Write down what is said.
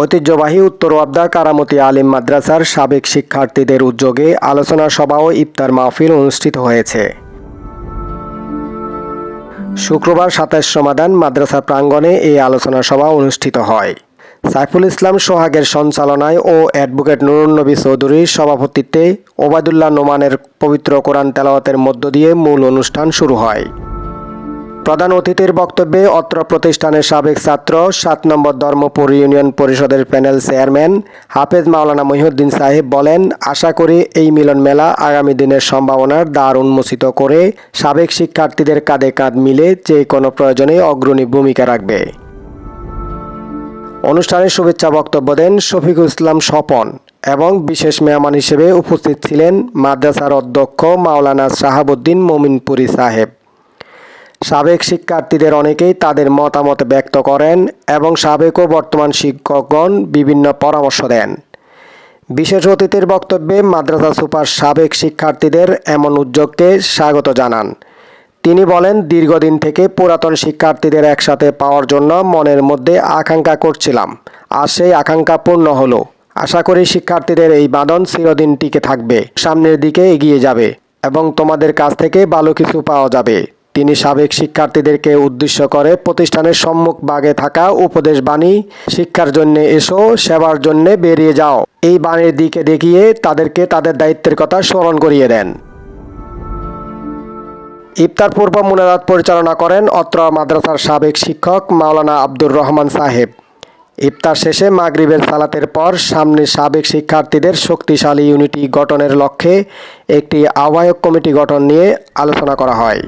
ঐতিহ্যবাহী উত্তর ওয়াবদা কারামতি আলিম মাদ্রাসার সাবেক শিক্ষার্থীদের উদ্যোগে আলোচনা সভা ও ইফতার মাহফিল অনুষ্ঠিত হয়েছে। শুক্রবার সাতাশ সমাধান মাদ্রাসার প্রাঙ্গণে এই আলোচনা সভা অনুষ্ঠিত হয়। সাইফুল ইসলাম সোহাগের সঞ্চালনায় ও অ্যাডভোকেট নুরুন্নবী চৌধুরীর সভাপতিত্বে ওবায়দুল্লাহ নোমানের পবিত্র কোরআন তেলাওয়াতের মধ্য দিয়ে মূল অনুষ্ঠান শুরু হয়। প্রধান অতিথির বক্তব্যে অত্র প্রতিষ্ঠানের সাবেক ছাত্র, সাত নম্বর ধর্মপুর ইউনিয়ন পরিষদের প্যানেল চেয়ারম্যান হাফেজ মাওলানা মহিউদ্দিন সাহেব বলেন, আশা করি এই মিলন মেলা আগামী দিনের সম্ভাবনার দ্বার উন্মোচিত করে সাবেক শিক্ষার্থীদের কাঁধে কাঁধ মিলে যে কোনো প্রয়োজনে অগ্রণী ভূমিকা রাখবে। অনুষ্ঠানে শুভেচ্ছা বক্তব্য দেন শফিকুল ইসলাম স্বপন এবং বিশেষ মেহমান হিসেবে উপস্থিত ছিলেন মাদ্রাসার অধ্যক্ষ মাওলানা শাহাবুদ্দিন মোমিনপুরি সাহেব। সাবেক শিক্ষার্থীদের অনেকেই তাদের মতামত ব্যক্ত করেন এবং সাবেক ও বর্তমান শিক্ষকগণ বিভিন্ন পরামর্শ দেন। বিশেষ অতিথির বক্তব্যে মাদ্রাসা সুপার সাবেক শিক্ষার্থীদের এমন উদ্যোগকে স্বাগত জানান। তিনি বলেন, দীর্ঘদিন থেকে পুরাতন শিক্ষার্থীদের একসাথে পাওয়ার জন্য মনের মধ্যে আকাঙ্ক্ষা করছিলাম, আর সেই আকাঙ্ক্ষা পূর্ণ হলো। আশা করি শিক্ষার্থীদের এই বাঁধন চিরদিন টিকে থাকবে, সামনের দিকে এগিয়ে যাবে এবং তোমাদের কাছ থেকে ভালো কিছু পাওয়া যাবে। তিনি সাবেক শিক্ষার্থীদেরকে উদ্দেশ্য করে প্রতিষ্ঠানের সম্মুখ ভাগে থাকা উপদেশ বাণী, শিক্ষার জন্য এসো, সেবার জন্য বেরিয়ে যাও। এই বাণীর দিকে দেখিয়ে তাদেরকে তাদের দায়িত্বের কথা স্মরণ করিয়ে দেন। ইফতার পূর্ব মুনাজাত পরিচালনা করেন অত্র মাদ্রাসার সাবেক শিক্ষক মাওলানা আব্দুর রহমান সাহেব। ইফতার শেষে মাগরিবের সালাতের পর সামনে সাবেক শিক্ষার্থীদের শক্তিশালী ইউনিটি গঠনের লক্ষ্যে একটি আহ্বায়ক কমিটি গঠন নিয়ে আলোচনা করা হয়।